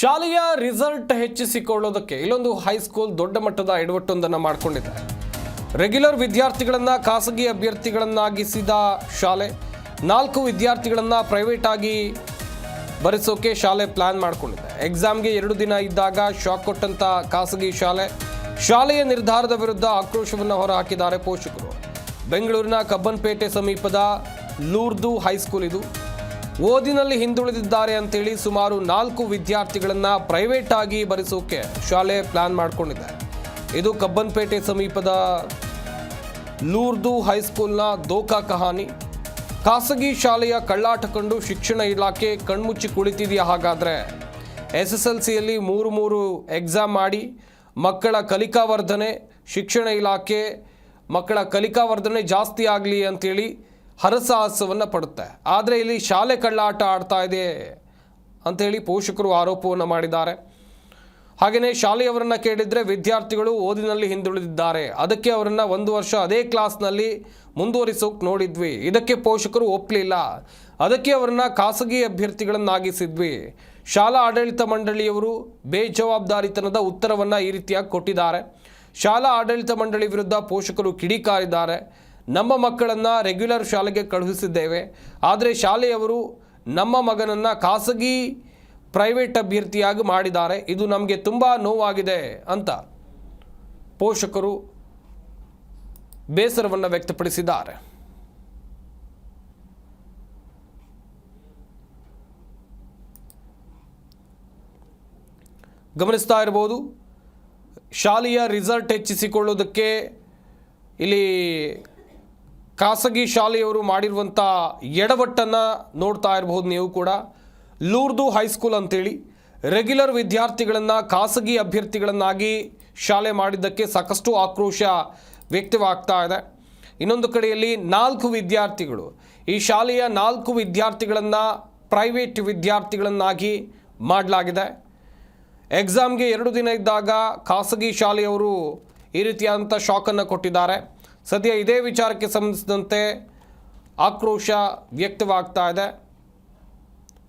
ಶಾಲೆಯ ರಿಸಲ್ಟ್ ಹೆಚ್ಚಿಸಿಕೊಳ್ಳೋದಕ್ಕೆ ಇಲ್ಲೊಂದು ಹೈಸ್ಕೂಲ್ ದೊಡ್ಡ ಮಟ್ಟದ ಎಡವಟ್ಟೊಂದನ್ನು ಮಾಡಿಕೊಂಡಿದೆ. ರೆಗ್ಯುಲರ್ ವಿದ್ಯಾರ್ಥಿಗಳನ್ನು ಖಾಸಗಿ ಅಭ್ಯರ್ಥಿಗಳನ್ನಾಗಿಸಿದ ಶಾಲೆ, ನಾಲ್ಕು ವಿದ್ಯಾರ್ಥಿಗಳನ್ನು ಪ್ರೈವೇಟ್ ಆಗಿ ಬರೆಸೋಕೆ ಶಾಲೆ ಪ್ಲಾನ್ ಮಾಡಿಕೊಂಡಿದೆ. ಎಕ್ಸಾಮ್ಗೆ ಎರಡು ದಿನ ಇದ್ದಾಗ ಶಾಕ್ ಕೊಟ್ಟಂತ ಖಾಸಗಿ ಶಾಲೆ, ಶಾಲೆಯ ನಿರ್ಧಾರದ ವಿರುದ್ಧ ಆಕ್ರೋಶವನ್ನು ಹೊರಹಾಕಿದ್ದಾರೆ ಪೋಷಕರು. ಬೆಂಗಳೂರಿನ ಕಬ್ಬನ್ಪೇಟೆ ಸಮೀಪದ ಲೂರ್ದು ಹೈಸ್ಕೂಲ್ ಇದು. ಓದಿನಲ್ಲಿ ಹಿಂದುಳಿದಿದ್ದಾರೆ ಅಂತೇಳಿ ಸುಮಾರು ನಾಲ್ಕು ವಿದ್ಯಾರ್ಥಿಗಳನ್ನು ಪ್ರೈವೇಟ್ ಆಗಿ ಬರೆಸೋಕೆ ಶಾಲೆ ಪ್ಲಾನ್ ಮಾಡಿಕೊಂಡಿದೆ. ಇದು ಕಬ್ಬನ್ಪೇಟೆ ಸಮೀಪದ ಲೂರ್ದು ಹೈಸ್ಕೂಲ್ನ ದೋಖಾ ಕಹಾನಿ. ಖಾಸಗಿ ಶಾಲೆಯ ಕಳ್ಳಾಟ ಕಂಡು ಶಿಕ್ಷಣ ಇಲಾಖೆ ಕಣ್ಮುಚ್ಚಿ ಕುಳಿತಿದೆಯಾ ಹಾಗಾದರೆ? ಎಸ್ ಎಸ್ ಎಲ್ ಸಿಯಲ್ಲಿ ಮೂರು ಮೂರು ಎಕ್ಸಾಮ್ ಮಾಡಿ, ಮಕ್ಕಳ ಕಲಿಕಾ ವರ್ಧನೆ, ಶಿಕ್ಷಣ ಇಲಾಖೆ ಮಕ್ಕಳ ಕಲಿಕಾ ವರ್ಧನೆ ಜಾಸ್ತಿ ಆಗಲಿ ಅಂತೇಳಿ ಹರಸಾಹಸವನ್ನು ಪಡುತ್ತೆ. ಆದರೆ ಇಲ್ಲಿ ಶಾಲೆ ಕಳ್ಳಾಟ ಆಡ್ತಾ ಇದೆ ಅಂಥೇಳಿ ಪೋಷಕರು ಆರೋಪವನ್ನು ಮಾಡಿದ್ದಾರೆ. ಹಾಗೆಯೇ ಶಾಲೆಯವರನ್ನು ಕೇಳಿದರೆ ವಿದ್ಯಾರ್ಥಿಗಳು ಓದಿನಲ್ಲಿ ಹಿಂದುಳಿದಿದ್ದಾರೆ. ಅದಕ್ಕೆ ಅವರನ್ನು ಒಂದು ವರ್ಷ ಅದೇ ಕ್ಲಾಸ್ನಲ್ಲಿ ಮುಂದುವರಿಸೋಕೆ ನೋಡಿದ್ವಿ. ಇದಕ್ಕೆ ಪೋಷಕರು ಒಪ್ಪಲಿಲ್ಲ ಅದಕ್ಕೆ ಅವರನ್ನು ಖಾಸಗಿ ಅಭ್ಯರ್ಥಿಗಳನ್ನಾಗಿಸಿದ್ವಿ. ಶಾಲಾ ಆಡಳಿತ ಮಂಡಳಿಯವರು ಬೇಜವಾಬ್ದಾರಿತನದ ಉತ್ತರವನ್ನು ಈ ರೀತಿಯಾಗಿ ಕೊಟ್ಟಿದ್ದಾರೆ. ಶಾಲಾ ಆಡಳಿತ ಮಂಡಳಿ ವಿರುದ್ಧ ಪೋಷಕರು ಕಿಡಿಕಾರಿದ್ದಾರೆ. ನಮ್ಮ ಮಕ್ಕಳನ್ನು ರೆಗ್ಯುಲರ್ ಶಾಲೆಗೆ ಕಳುಹಿಸಿದ್ದೇವೆ. ಆದರೆ ಶಾಲೆಯವರು ನಮ್ಮ ಮಗನನ್ನು ಖಾಸಗಿ ಪ್ರೈವೇಟ್ ಅಭ್ಯರ್ಥಿಯಾಗಿ ಮಾಡಿದ್ದಾರೆ. ಇದು ನಮಗೆ ತುಂಬ ನೋವಾಗಿದೆ ಅಂತ ಪೋಷಕರು ಬೇಸರವನ್ನು ವ್ಯಕ್ತಪಡಿಸಿದ್ದಾರೆ. ಗಮನಿಸ್ತಾ ಇರ್ಬೋದು ಶಾಲೆಯ ರಿಸಲ್ಟ್ ಹೆಚ್ಚಿಸಿಕೊಳ್ಳೋದಕ್ಕೆ ಇಲ್ಲಿ ಖಾಸಗಿ ಶಾಲೆಯವರು ಮಾಡಿರುವಂಥ ಎಡವಟ್ಟನ್ನು ನೋಡ್ತಾ ಇರಬಹುದು ನೀವು ಕೂಡ. ಲೂರ್ದು ಹೈಸ್ಕೂಲ್ ಅಂತೇಳಿ ರೆಗ್ಯುಲರ್ ವಿದ್ಯಾರ್ಥಿಗಳನ್ನು ಖಾಸಗಿ ಅಭ್ಯರ್ಥಿಗಳನ್ನಾಗಿ ಶಾಲೆ ಮಾಡಿದ್ದಕ್ಕೆ ಸಾಕಷ್ಟು ಆಕ್ರೋಶ ವ್ಯಕ್ತವಾಗ್ತಾ ಇದೆ. ಇನ್ನೊಂದು ಕಡೆಯಲ್ಲಿ ನಾಲ್ಕು ವಿದ್ಯಾರ್ಥಿಗಳು ಈ ಶಾಲೆಯ ನಾಲ್ಕು ವಿದ್ಯಾರ್ಥಿಗಳನ್ನು ಪ್ರೈವೇಟ್ ವಿದ್ಯಾರ್ಥಿಗಳನ್ನಾಗಿ ಮಾಡಲಾಗಿದೆ. ಎಕ್ಸಾಮ್ಗೆ ಎರಡು ದಿನ ಇದ್ದಾಗ ಖಾಸಗಿ ಶಾಲೆಯವರು ಈ ರೀತಿಯಾದಂಥ ಶಾಕನ್ನು ಕೊಟ್ಟಿದ್ದಾರೆ. ಸದ್ಯ ಇದೇ ವಿಚಾರಕ್ಕೆ ಸಂಬಂಧಿಸಿದಂತೆ ಆಕ್ರೋಶ ವ್ಯಕ್ತವಾಗ್ತಾ ಇದೆ.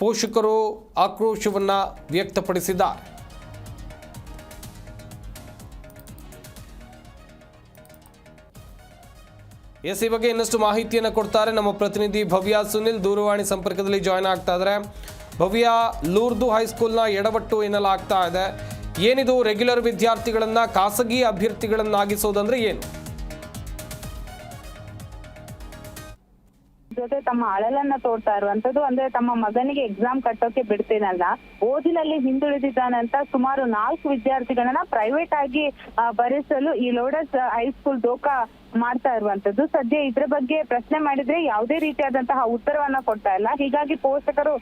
ಪೋಷಕರು ಆಕ್ರೋಶವನ್ನು ವ್ಯಕ್ತಪಡಿಸಿದ್ದಾರೆ. ಎಸ್, ಈ ಬಗ್ಗೆ ಇನ್ನಷ್ಟು ಮಾಹಿತಿಯನ್ನು ಕೊಡ್ತಾರೆ ನಮ್ಮ ಪ್ರತಿನಿಧಿ ಭವ್ಯ ಸುನಿಲ್. ದೂರವಾಣಿ ಸಂಪರ್ಕದಲ್ಲಿ ಜಾಯ್ನ್ ಆಗ್ತಾ ಇದ್ದಾರೆ. ಭವ್ಯ, ಲೂರ್ದು ಹೈಸ್ಕೂಲ್ನ ಎಡವಟ್ಟು ಎನ್ನಲಾಗ್ತಾ ಇದೆ. ಏನಿದು ರೆಗ್ಯುಲರ್ ವಿದ್ಯಾರ್ಥಿಗಳನ್ನು ಖಾಸಗಿ ಅಭ್ಯರ್ಥಿಗಳನ್ನಾಗಿಸೋದಂದ್ರೆ ಏನು? ತಮ್ಮ ಅಳಲನ್ನ ತೋರ್ತಾ ಇರುವಂತದ್ದು, ಅಂದ್ರೆ ತಮ್ಮ ಮಗನಿಗೆ ಎಕ್ಸಾಮ್ ಕಟ್ಟೋಕೆ ಬಿಡ್ತೇನಲ್ಲ, ಓದಿನಲ್ಲಿ ಹಿಂದುಳಿದಿದ್ದಾನಂತ ಸುಮಾರು ನಾಲ್ಕು ವಿದ್ಯಾರ್ಥಿಗಳನ್ನ ಪ್ರೈವೇಟ್ ಆಗಿ ಬರೆಸಲು ಈ ಲೋಡಸ್ ಹೈಸ್ಕೂಲ್ ದೋಖಾ ಮಾಡ್ತಾ ಇರುವಂತದ್ದು ಸದ್ಯ ಇದ್ರ ಬಗ್ಗೆ ಪ್ರಶ್ನೆ ಮಾಡಿದ್ರೆ ಯಾವುದೇ ರೀತಿಯಾದಂತಹ ಉತ್ತರವನ್ನ ಕೊಡ್ತಾ ಇಲ್ಲ. ಹೀಗಾಗಿ ಪೋಷಕರು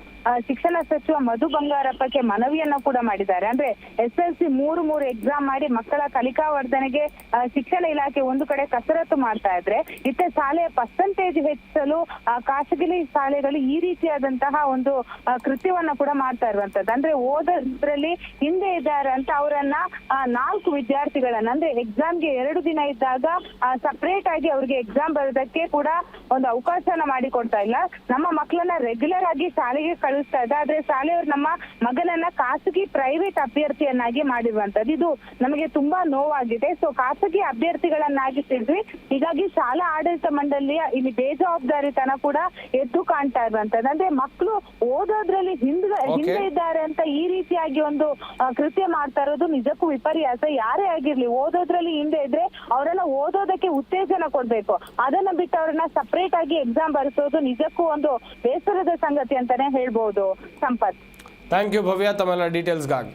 ಶಿಕ್ಷಣ ಸಚಿವ ಮಧು ಬಂಗಾರಪ್ಪಕ್ಕೆ ಮನವಿಯನ್ನ ಕೂಡ ಮಾಡಿದ್ದಾರೆ. ಅಂದ್ರೆ ಎಸ್ ಎಲ್ ಸಿ ಮೂರು ಮೂರು ಎಕ್ಸಾಮ್ ಮಾಡಿ ಮಕ್ಕಳ ಕಲಿಕಾ ವರ್ಧನೆಗೆ ಶಿಕ್ಷಣ ಇಲಾಖೆ ಒಂದು ಕಡೆ ಕಸರತ್ತು ಮಾಡ್ತಾ ಇದ್ರೆ, ಇತ್ತ ಶಾಲೆಯ ಪರ್ಸೆಂಟೇಜ್ ಹೆಚ್ಚಿಸಲು ಖಾಸಗಿ ಶಾಲೆಗಳು ಈ ರೀತಿಯಾದಂತಹ ಒಂದು ಕೃತ್ಯವನ್ನ ಕೂಡ ಮಾಡ್ತಾ ಇರುವಂತದ್ದು ಅಂದ್ರೆ ಓದೋದ್ರಲ್ಲಿ ಹಿಂದೆ ಇದ್ದಾರೆ ಅಂತ ಅವರನ್ನ ನಾಲ್ಕು ವಿದ್ಯಾರ್ಥಿಗಳನ್ನ, ಅಂದ್ರೆ ಎಕ್ಸಾಮ್ಗೆ ಎರಡು ದಿನ ಇದ್ದಾಗ ಸಪರೇಟ್ ಆಗಿ ಅವ್ರಿಗೆ ಎಕ್ಸಾಮ್ ಬರೋದಕ್ಕೆ ಕೂಡ ಒಂದು ಅವಕಾಶನ ಮಾಡಿಕೊಡ್ತಾ ಇಲ್ಲ. ನಮ್ಮ ಮಕ್ಕಳನ್ನ ರೆಗ್ಯುಲರ್ ಆಗಿ ಶಾಲೆಗೆ ಕಳಿಸ್ತಾ ಇದೆ. ಆದ್ರೆ ಶಾಲೆಯವರು ನಮ್ಮ ಮಗನನ್ನ ಖಾಸಗಿ ಪ್ರೈವೇಟ್ ಅಭ್ಯರ್ಥಿಯನ್ನಾಗಿ ಮಾಡಿರುವಂತದ್ದು ಇದು ನಮಗೆ ತುಂಬಾ ನೋವಾಗಿದೆ. ಸೊ ಖಾಸಗಿ ಅಭ್ಯರ್ಥಿಗಳನ್ನಾಗಿ ಅಭ್ಯರ್ಥಿಗಳನ್ನಾಗಿಸಿದ್ವಿ ಹೀಗಾಗಿ ಶಾಲಾ ಆಡಳಿತ ಮಂಡಳಿಯ ಇಲ್ಲಿ ಬೇಜವಾಬ್ದಾರಿತನ ಕೂಡ ಎದ್ದು ಕಾಣ್ತಾ ಇರುವಂತದ್ದು ಅಂದ್ರೆ ಮಕ್ಕಳು ಓದೋದ್ರಲ್ಲಿ ಹಿಂದೆ ಹಿಂದೆ ಇದ್ದಾರೆ ಅಂತ ಈ ರೀತಿಯಾಗಿ ಒಂದು ಕೃತ್ಯ ಮಾಡ್ತಾ ಇರೋದು ನಿಜಕ್ಕೂ ವಿಪರ್ಯಾಸ. ಯಾರೇ ಆಗಿರ್ಲಿ ಓದೋದ್ರಲ್ಲಿ ಹಿಂದೆ ಇದ್ರೆ ಅವರೆಲ್ಲ ಓದೋದಕ್ಕೆ ಉತ್ತೇಜನ ಕೊಡ್ಬೇಕು. ಅದನ್ನ ಬಿಟ್ಟು ಅವ್ರನ್ನ ಸಪರೇಟ್ ಆಗಿ ಎಕ್ಸಾಮ್ ಬರೆಸೋದು ನಿಜಕ್ಕೂ ಒಂದು ಬೇಸರದ ಸಂಗತಿ ಅಂತಾನೆ ಹೇಳ್ಬಹುದು ಸಂಪತ್. ಥ್ಯಾಂಕ್ ಯು ಭವ್ಯ. ತಮ್ಮೆಲ್ಲ ಡೀಟೇಲ್ಸ್ಗಾಗಿ